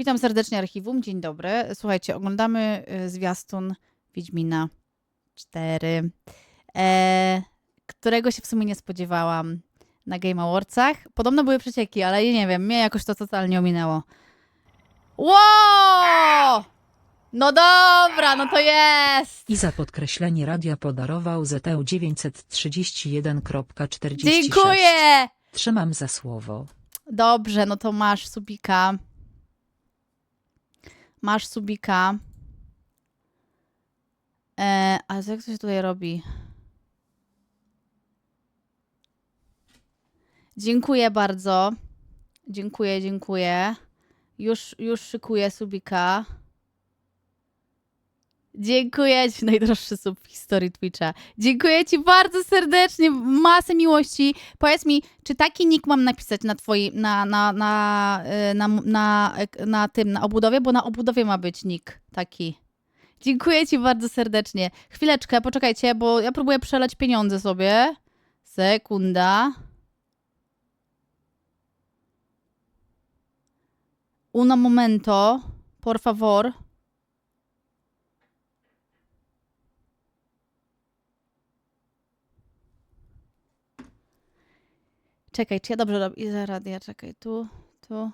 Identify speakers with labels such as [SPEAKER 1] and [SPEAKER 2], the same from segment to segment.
[SPEAKER 1] Witam serdecznie archiwum, dzień dobry. Słuchajcie, oglądamy y, zwiastun Wiedźmina 4, e, którego się w sumie nie spodziewałam na Game Awardsach. Podobno były przecieki, ale nie wiem, mnie jakoś to totalnie ominęło. Wow! No dobra, no to jest!
[SPEAKER 2] I za podkreślenie radia podarował ZTE 931.46.
[SPEAKER 1] Dziękuję!
[SPEAKER 2] Trzymam za słowo.
[SPEAKER 1] Dobrze, no to masz subika. Masz subika. E, co- jak to się tutaj robi? Dziękuję bardzo. Dziękuję, dziękuję. Już, już szykuję subika. Dziękuję Ci, najdroższy sub w historii Twitcha. Dziękuję Ci bardzo serdecznie, masę miłości. Powiedz mi, czy taki nick mam napisać na twoim, na, na, na, y, na, na, ek- na tym, na obudowie? Bo na obudowie ma być nick taki. Dziękuję Ci bardzo serdecznie. Chwileczkę, poczekajcie, bo ja próbuję przelać pieniądze sobie. Sekunda. Uno momento, por favor. Czekaj, czy ja dobrze robię? I za radia, czekaj, tu, tu.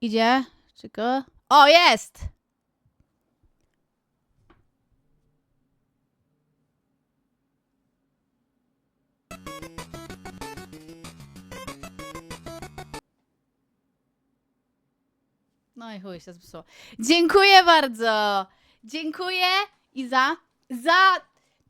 [SPEAKER 1] Idzie? Czy go? O, jest! No i chuj się zepsuło. Dziękuję bardzo! Dziękuję i za, za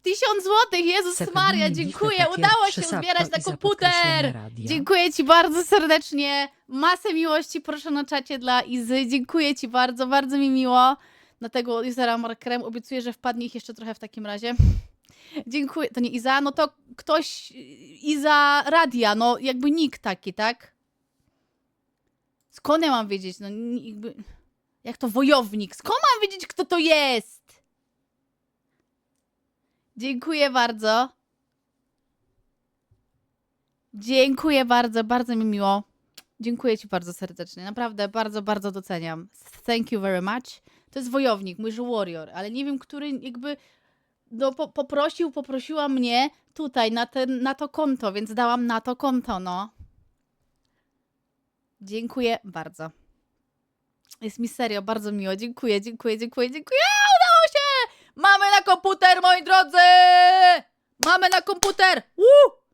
[SPEAKER 1] tysiąc złotych, Jezus Maria, dziękuję, udało się zbierać na komputer!
[SPEAKER 2] radia.
[SPEAKER 1] Dziękuję Ci bardzo serdecznie, masę miłości proszę na czacie dla Izy, dziękuję Ci bardzo, bardzo mi miło. Dlatego Izera Markerem obiecuję, że wpadnie ich jeszcze trochę w takim razie. Dziękuję, to nie Iza, no to ktoś, Iza Radia, no jakby nick taki, tak? Skąd ja mam wiedzieć, no jakby... Jak to wojownik? Skąd mam wiedzieć, kto to jest? Dziękuję bardzo. Dziękuję bardzo, bardzo mi miło. Dziękuję Ci bardzo serdecznie. Naprawdę bardzo, bardzo doceniam. Thank you very much. To jest wojownik, mój warrior, ale nie wiem, który jakby no, po, poprosił, poprosiła mnie tutaj na, ten, na to konto, więc dałam na to konto, no. Dziękuję bardzo. Jest mi serio bardzo miło. Dziękuję, dziękuję, dziękuję, dziękuję. Udało się! Mamy na komputer, moi drodzy! Mamy na komputer! Woo!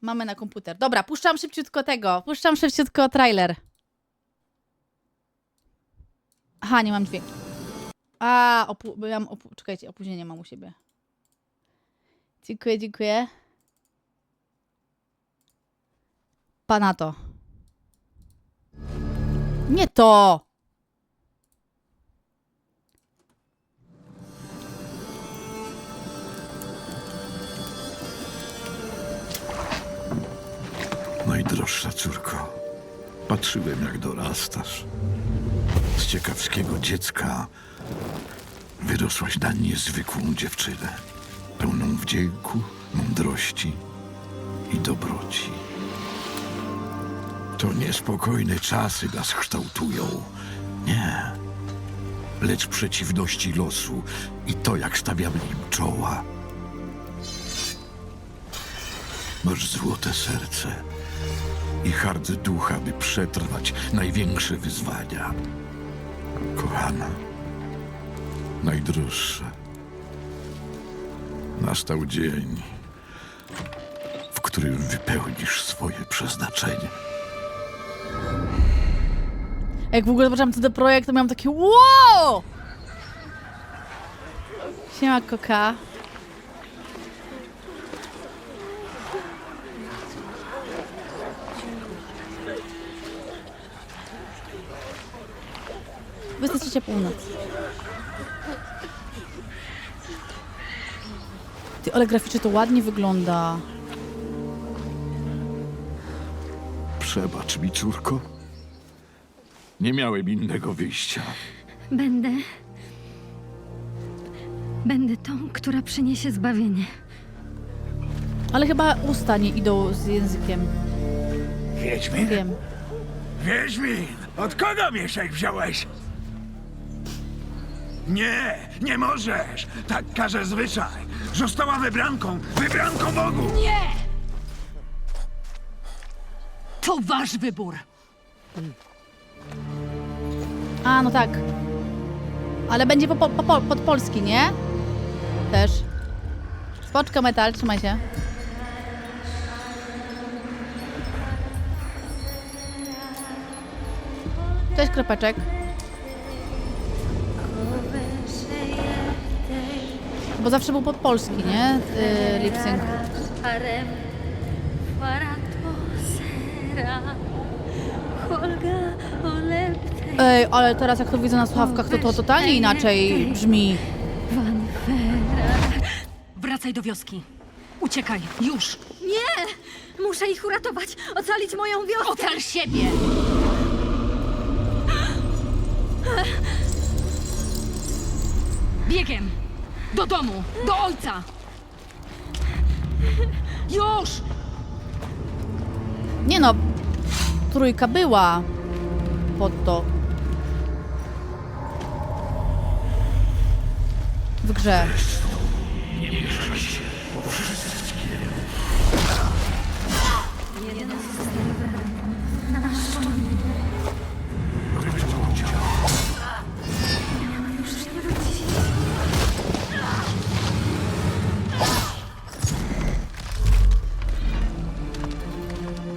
[SPEAKER 1] Mamy na komputer. Dobra, puszczam szybciutko tego. Puszczam szybciutko trailer. Aha, nie mam dźwięku. A, opu- ja mam opu- czekajcie, opóźnienie mam u siebie. Dziękuję, dziękuję. Pana to. Nie to!
[SPEAKER 3] Najdroższa córko, patrzyłem jak dorastasz. Z ciekawskiego dziecka wyrosłaś na niezwykłą dziewczynę, pełną wdzięku, mądrości i dobroci. To niespokojne czasy nas kształtują. Nie. Lecz przeciwności losu i to, jak stawiamy im czoła. Masz złote serce i hart ducha, by przetrwać największe wyzwania. Kochana, najdroższa, nastał dzień, w którym wypełnisz swoje przeznaczenie.
[SPEAKER 1] Jak w ogóle zobaczyłam ten projekt, to miałam takie wow! Siema Koka. Wystarczy północ. Ty, ale graficznie to ładnie wygląda.
[SPEAKER 3] Przebacz mi, córko. Nie miałem innego wyjścia.
[SPEAKER 4] Będę. Będę tą, która przyniesie zbawienie.
[SPEAKER 1] Ale chyba usta nie idą z językiem.
[SPEAKER 4] Wiedźmin?
[SPEAKER 1] Wiem.
[SPEAKER 4] Wiedźmin! Od kogo mieszek wziąłeś? Nie, nie możesz! Tak każe zwyczaj. Została wybranką, wybranką Bogu!
[SPEAKER 5] Nie! To wasz wybór.
[SPEAKER 1] A, no tak. Ale będzie po, po, po, pod polski, nie? Też. Spoczko metal, trzymaj się. Cześć, kropeczek. Bo zawsze był pod polski, nie? Yy. Ej, ale teraz jak to widzę na słuchawkach, to to totalnie inaczej brzmi.
[SPEAKER 5] Wracaj do wioski. Uciekaj, już.
[SPEAKER 6] Nie! Muszę ich uratować! Ocalić moją wioskę!
[SPEAKER 5] Ocal siebie! Biegiem! Do domu! Do ojca! Już!
[SPEAKER 1] Nie no, trójka była pod to. W grze.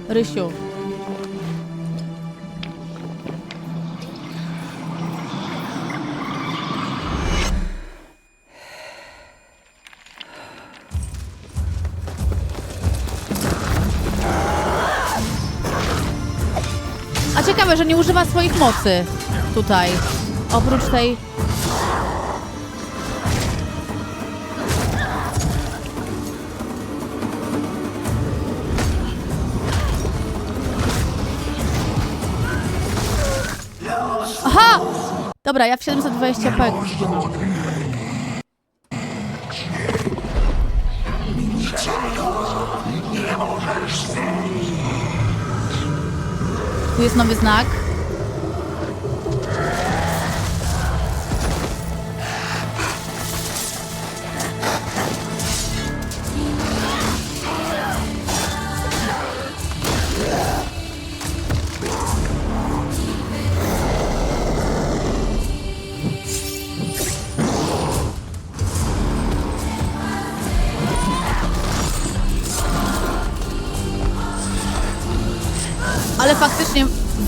[SPEAKER 1] Rysiu. Ciekawe, że nie używa swoich mocy tutaj. Oprócz tej. Aha! Dobra, ja w 720p. Tu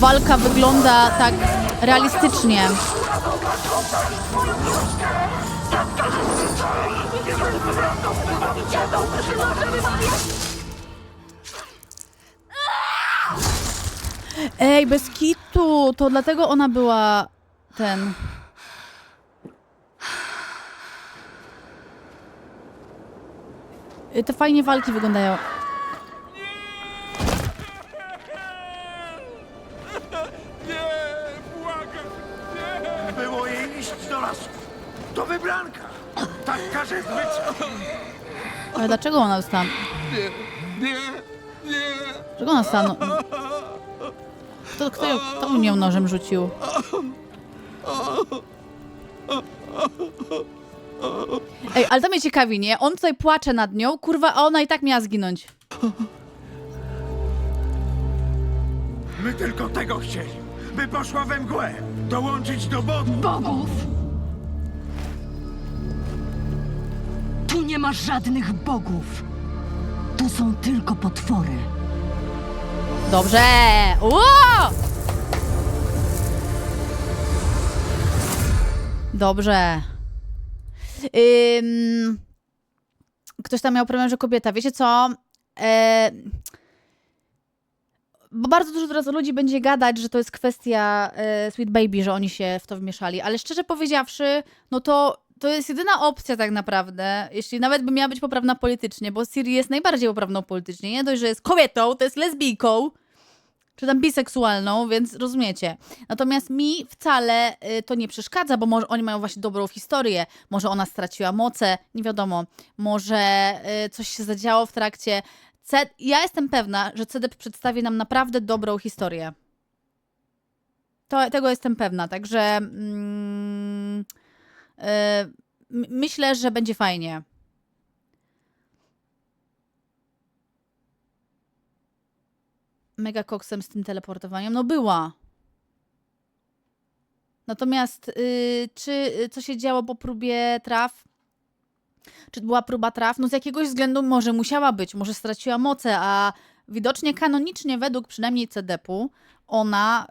[SPEAKER 1] walka wygląda tak realistycznie. Ej, bez kitu! To dlatego ona była ten. Y, Te fajnie walki wyglądają.
[SPEAKER 4] To wybranka! Tak każe zwyczaj.
[SPEAKER 1] Ale dlaczego ona dostała?
[SPEAKER 4] Nie, nie.
[SPEAKER 1] Dlaczego ona dostała? No... Kto, kto, ją- kto nią nożem rzucił? Ej, ale to mnie ciekawi, nie? On tutaj płacze nad nią, kurwa, a ona i tak miała zginąć.
[SPEAKER 4] My tylko tego chcieli. By poszła we mgłę. Dołączyć do Bogu.
[SPEAKER 5] Bogów! Nie ma żadnych bogów. Tu są tylko potwory.
[SPEAKER 1] Dobrze! Ło! Dobrze. Ym... Ktoś tam miał problem, że kobieta. Wiecie co? E... Bo bardzo dużo teraz ludzi będzie gadać, że to jest kwestia e, Sweet Baby, że oni się w to wmieszali. Ale szczerze powiedziawszy, no to to jest jedyna opcja tak naprawdę, jeśli nawet by miała być poprawna politycznie, bo Siri jest najbardziej poprawną politycznie. Nie dość, że jest kobietą, to jest lesbijką. czy tam biseksualną, więc rozumiecie. Natomiast mi wcale y, to nie przeszkadza, bo może oni mają właśnie dobrą historię, może ona straciła moce, nie wiadomo, może y, coś się zadziało w trakcie. C ja jestem pewna, że CDP przedstawi nam naprawdę dobrą historię. To, tego jestem pewna, także mm, myślę, że będzie fajnie. mega koksem z tym teleportowaniem? No była. Natomiast y, czy y, co się działo po próbie traf? Czy była próba traf? No z jakiegoś względu może musiała być, może straciła moce, a widocznie kanonicznie według przynajmniej CDP-u ona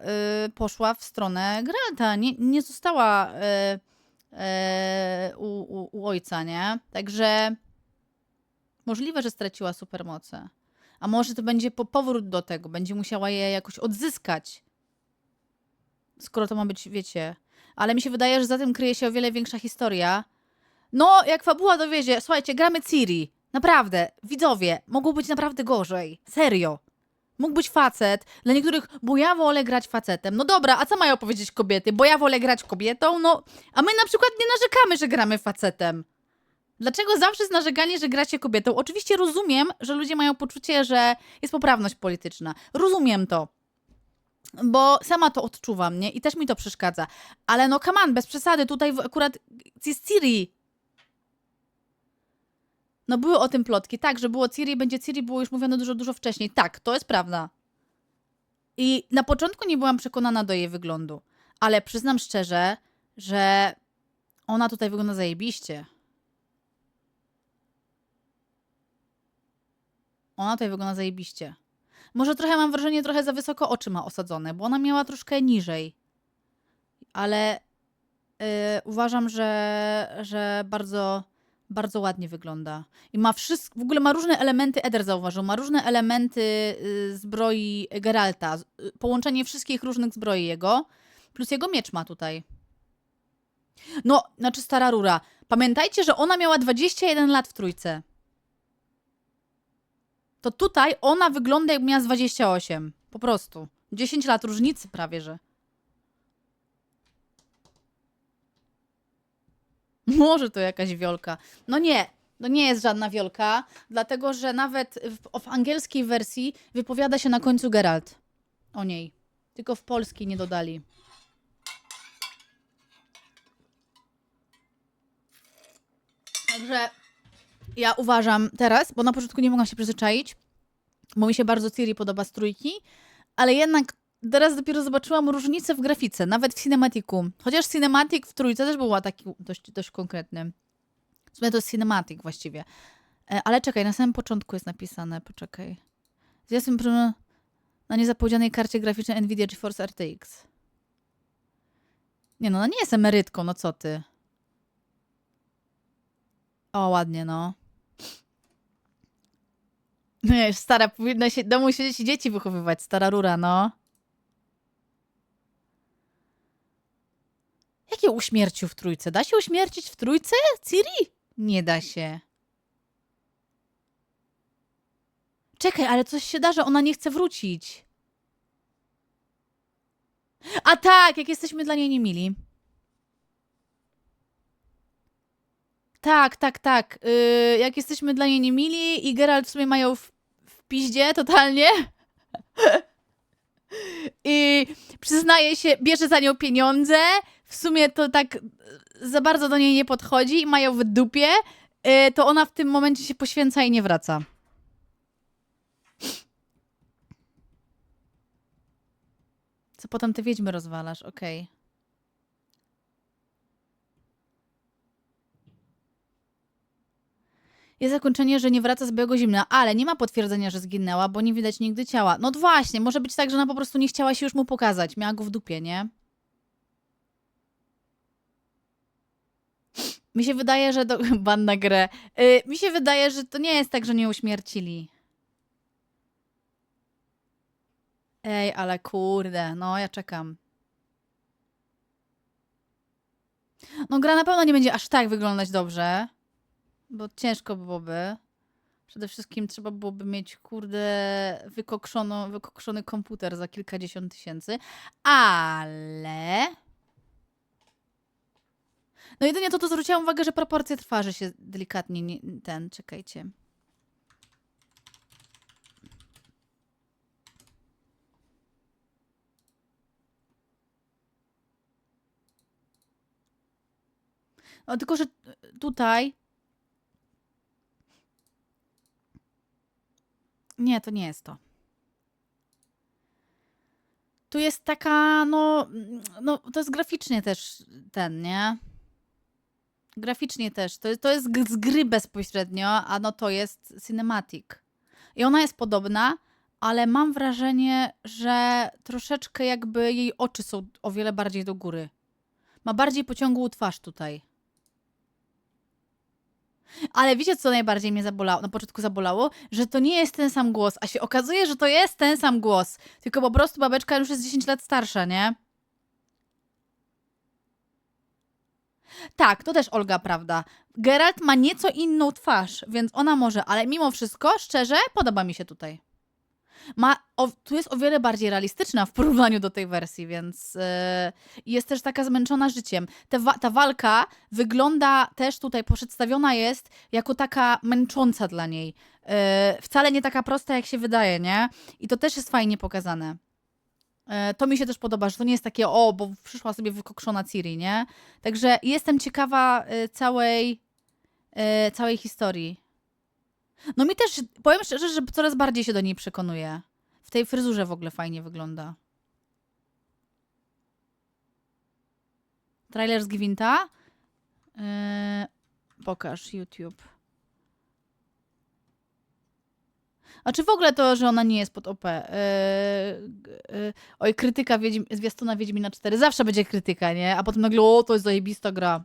[SPEAKER 1] y, poszła w stronę Geralta, nie, nie została y, y, u, u, u ojca, nie? Także możliwe, że straciła supermoce. A może to będzie po powrót do tego, będzie musiała je jakoś odzyskać. Skoro to ma być, wiecie. Ale mi się wydaje, że za tym kryje się o wiele większa historia. No, jak fabuła dowiedzie, słuchajcie, gramy Ciri. Naprawdę, widzowie, mogło być naprawdę gorzej. Serio. Mógł być facet. Dla niektórych, bo ja wolę grać facetem. No dobra, a co mają powiedzieć kobiety? Bo ja wolę grać kobietą? No, a my na przykład nie narzekamy, że gramy facetem. Dlaczego zawsze jest narzekanie, że gracie kobietą? Oczywiście rozumiem, że ludzie mają poczucie, że jest poprawność polityczna. Rozumiem to. Bo sama to odczuwam, nie? I też mi to przeszkadza. Ale no on, bez przesady, tutaj akurat jest Ciri. No były o tym plotki. Tak, że było Ciri, będzie Ciri, było już mówione dużo, dużo wcześniej. Tak, to jest prawda. I na początku nie byłam przekonana do jej wyglądu. Ale przyznam szczerze, że ona tutaj wygląda zajebiście. Ona tutaj wygląda zajebiście. Może trochę mam wrażenie, trochę za wysoko oczy ma osadzone, bo ona miała troszkę niżej. Ale yy, uważam, że, że bardzo, bardzo ładnie wygląda. I ma wszystko, w ogóle ma różne elementy, Eder zauważył, ma różne elementy y, zbroi Geralta. Y, Połączenie wszystkich różnych zbroi jego, plus jego miecz ma tutaj. No, znaczy stara rura. Pamiętajcie, że ona miała 21 lat w trójce to tutaj ona wygląda jakby miała z 28. Po prostu. 10 lat różnicy prawie, że. Może to jakaś wiolka. No nie, to nie jest żadna wiolka, dlatego że nawet w, w angielskiej wersji wypowiada się na końcu Geralt o niej. Tylko w polskiej nie dodali. Także ja uważam teraz, bo na początku nie mogłam się przyzwyczaić, bo mi się bardzo Ciri podoba z trójki, ale jednak teraz dopiero zobaczyłam różnicę w grafice, nawet w cinematiku. Chociaż cinematic w trójce też była taki dość, dość konkretny. W sumie to jest cinematic właściwie. E, Ale czekaj, na samym początku jest napisane, poczekaj. Zjazd na niezapowiedzianej karcie graficznej Nvidia GeForce RTX. Nie no, no nie jest emerytką, no co ty. O, ładnie, no. Nie, stara, powinna się domu siedzieć i dzieci wychowywać, stara rura, no. Jakie uśmiercił w trójce? Da się uśmiercić w trójce? Ciri? Nie da się. Czekaj, ale coś się da, że ona nie chce wrócić. A tak, jak jesteśmy dla niej niemili. Tak, tak, tak. Yy, jak jesteśmy dla niej niemili i Geralt w sumie mają w, w piździe totalnie. I przyznaje się, bierze za nią pieniądze. W sumie to tak yy, za bardzo do niej nie podchodzi i mają w dupie. Yy, to ona w tym momencie się poświęca i nie wraca. Co potem te wiedźmy rozwalasz, okej. Jest zakończenie, że nie wraca z białego zimna, ale nie ma potwierdzenia, że zginęła, bo nie widać nigdy ciała. No właśnie, może być tak, że ona po prostu nie chciała się już mu pokazać. Miała go w dupie, nie? Mi się wydaje, że to... Ban na grę. Yy, mi się wydaje, że to nie jest tak, że nie uśmiercili. Ej, ale kurde, no ja czekam. No gra na pewno nie będzie aż tak wyglądać dobrze, bo ciężko byłoby. Przede wszystkim trzeba byłoby mieć, kurde, wykokszony komputer za kilkadziesiąt tysięcy, ale... No jedynie to, to zwróciłam uwagę, że proporcje twarzy się delikatnie nie, ten, czekajcie. No tylko, że tutaj... Nie, to nie jest to. Tu jest taka, no, no, to jest graficznie też ten, nie? Graficznie też. To, to jest z gry bezpośrednio, a no to jest cinematic. I ona jest podobna, ale mam wrażenie, że troszeczkę jakby jej oczy są o wiele bardziej do góry. Ma bardziej pociągłą twarz tutaj. Ale wiecie, co najbardziej mnie zabolało, na początku zabolało? Że to nie jest ten sam głos, a się okazuje, że to jest ten sam głos. Tylko po prostu babeczka już jest 10 lat starsza, nie? Tak, to też Olga, prawda. Geralt ma nieco inną twarz, więc ona może, ale mimo wszystko, szczerze, podoba mi się tutaj. Ma, o, tu jest o wiele bardziej realistyczna w porównaniu do tej wersji, więc yy, jest też taka zmęczona życiem. Te wa- ta walka wygląda też tutaj, przedstawiona jest jako taka męcząca dla niej. Yy, wcale nie taka prosta, jak się wydaje, nie? I to też jest fajnie pokazane. Yy, to mi się też podoba, że to nie jest takie, o, bo przyszła sobie wykokszona Ciri, nie? Także jestem ciekawa y, całej, y, całej historii. No mi też, powiem szczerze, że coraz bardziej się do niej przekonuję. W tej fryzurze w ogóle fajnie wygląda. Trailer z Gwinta? Yy, pokaż YouTube. A czy w ogóle to, że ona nie jest pod OP? Yy, yy, oj, krytyka Wiedźm, zwiastuna Wiedźmina 4. Zawsze będzie krytyka, nie? A potem nagle, o, to jest zajebista gra.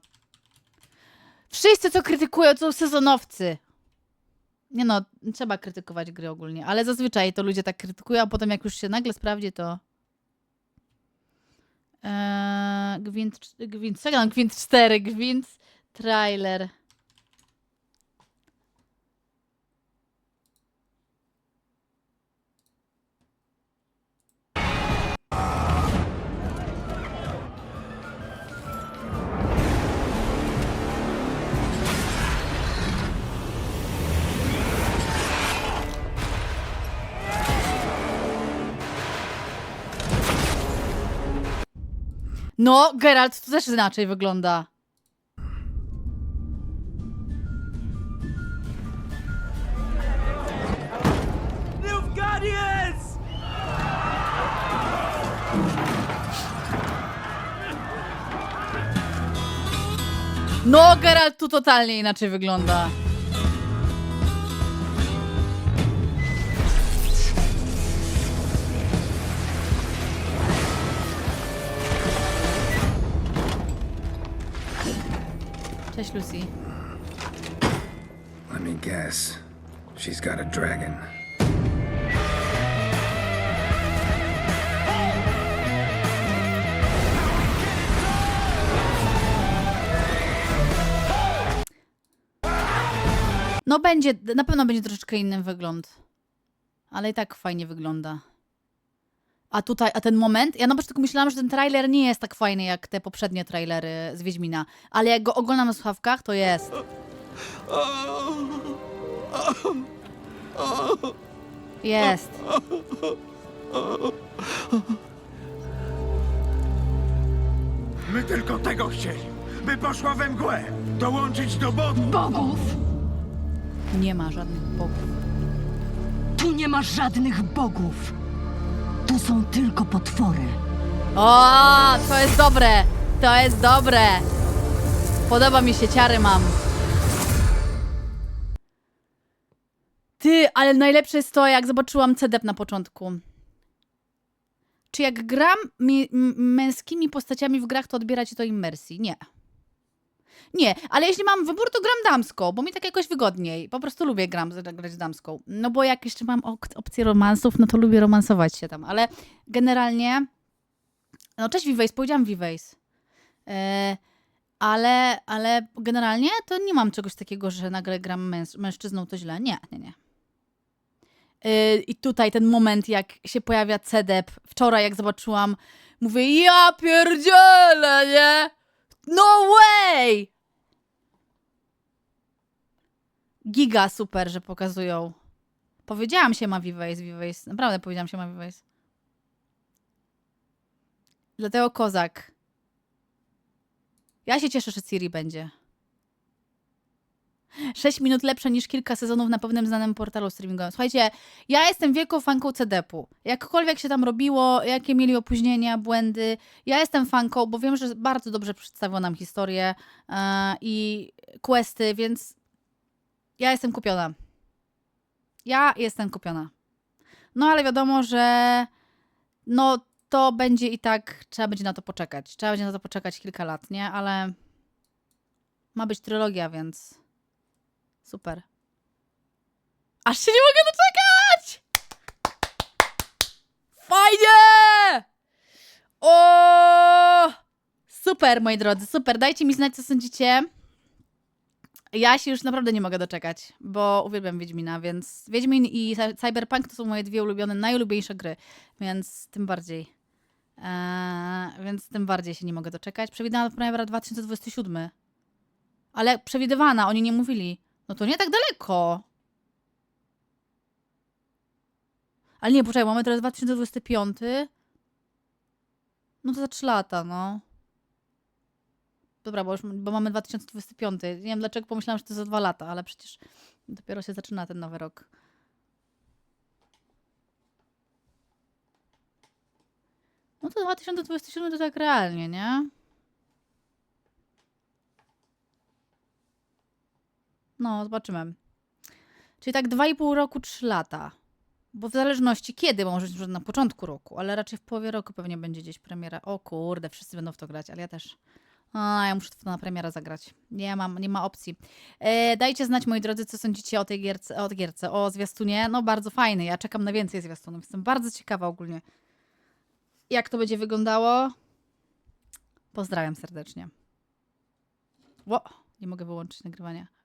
[SPEAKER 1] Wszyscy, co krytykują, to są sezonowcy. Nie no, trzeba krytykować gry ogólnie, ale zazwyczaj to ludzie tak krytykują, a potem jak już się nagle sprawdzi, to... Eee, Gwint, Gwint, czekaj, no, Gwint 4, Gwint trailer. No, Geralt to też inaczej wygląda. No, Geralt tu totalnie inaczej wygląda. Cześć, Lucy.
[SPEAKER 7] Let me guess. She's got a dragon.
[SPEAKER 1] No będzie, na pewno będzie troszeczkę inny wygląd. Ale i tak fajnie wygląda. A tutaj, a ten moment, ja na początku myślałam, że ten trailer nie jest tak fajny jak te poprzednie trailery z Wiedźmina, ale jak go oglądam na słuchawkach, to jest. Jest.
[SPEAKER 4] My tylko tego chcieli, by poszła we mgłę, dołączyć do bodu.
[SPEAKER 5] Bogów!
[SPEAKER 1] Nie ma żadnych bogów.
[SPEAKER 5] Tu nie ma żadnych bogów. Tu są tylko potwory.
[SPEAKER 1] O, to jest dobre. To jest dobre. Podoba mi się, ciary mam. Ty, ale najlepsze jest to, jak zobaczyłam CDEP na początku. Czy jak gram męskimi postaciami w grach, to odbiera ci to immersji? Nie. Nie, ale jeśli mam wybór, to gram damską, bo mi tak jakoś wygodniej. Po prostu lubię gram, grać damską. No bo jak jeszcze mam op- opcję romansów, no to lubię romansować się tam, ale generalnie... No cześć Vivace, powiedziałam Vivace. E, Ale, ale generalnie to nie mam czegoś takiego, że nagle gram męż, mężczyzną, to źle. Nie, nie, nie. Yy, I tutaj ten moment, jak się pojawia CEDEP, wczoraj jak zobaczyłam, mówię, ja pierdzielę, nie? No way! Giga super, że pokazują. Powiedziałam się ma Vivace, Vivace. Naprawdę powiedziałam się ma Vivace. Dlatego kozak. Ja się cieszę, że Siri będzie. 6 minut lepsze niż kilka sezonów na pewnym znanym portalu streamingowym. Słuchajcie, ja jestem wielką fanką CDP-u. Jakkolwiek się tam robiło, jakie mieli opóźnienia, błędy, ja jestem fanką, bo wiem, że bardzo dobrze przedstawią nam historię e, i questy, więc ja jestem kupiona. Ja jestem kupiona. No ale wiadomo, że no to będzie i tak, trzeba będzie na to poczekać. Trzeba będzie na to poczekać kilka lat, nie? Ale ma być trylogia, więc super. Aż się nie mogę doczekać! Fajnie! O! Super, moi drodzy, super. Dajcie mi znać, co sądzicie. Ja się już naprawdę nie mogę doczekać, bo uwielbiam Wiedźmina, więc Wiedźmin i Cy- Cyberpunk to są moje dwie ulubione, najulubieńsze gry, więc tym bardziej. Eee, więc tym bardziej się nie mogę doczekać. Przewidywana premiera 2027. Ale przewidywana, oni nie mówili. No to nie tak daleko. Ale nie, poczekaj, mamy teraz 2025. No to za 3 lata, no. Dobra, bo już bo mamy 2025. Nie wiem dlaczego pomyślałam, że to za dwa lata, ale przecież dopiero się zaczyna ten nowy rok. No to 2027 to tak realnie, nie? No, zobaczymy. Czyli tak 2,5 roku, 3 lata. Bo w zależności kiedy, bo może być na początku roku, ale raczej w połowie roku pewnie będzie gdzieś premiera. O kurde, wszyscy będą w to grać, ale ja też. A, ja muszę to na premiera zagrać. Nie mam, nie ma opcji. E, dajcie znać, moi drodzy, co sądzicie o tej gierce, o gierce, o zwiastunie. No bardzo fajny, ja czekam na więcej zwiastunów. Jestem bardzo ciekawa ogólnie, jak to będzie wyglądało. Pozdrawiam serdecznie. Ło, nie mogę wyłączyć nagrywania.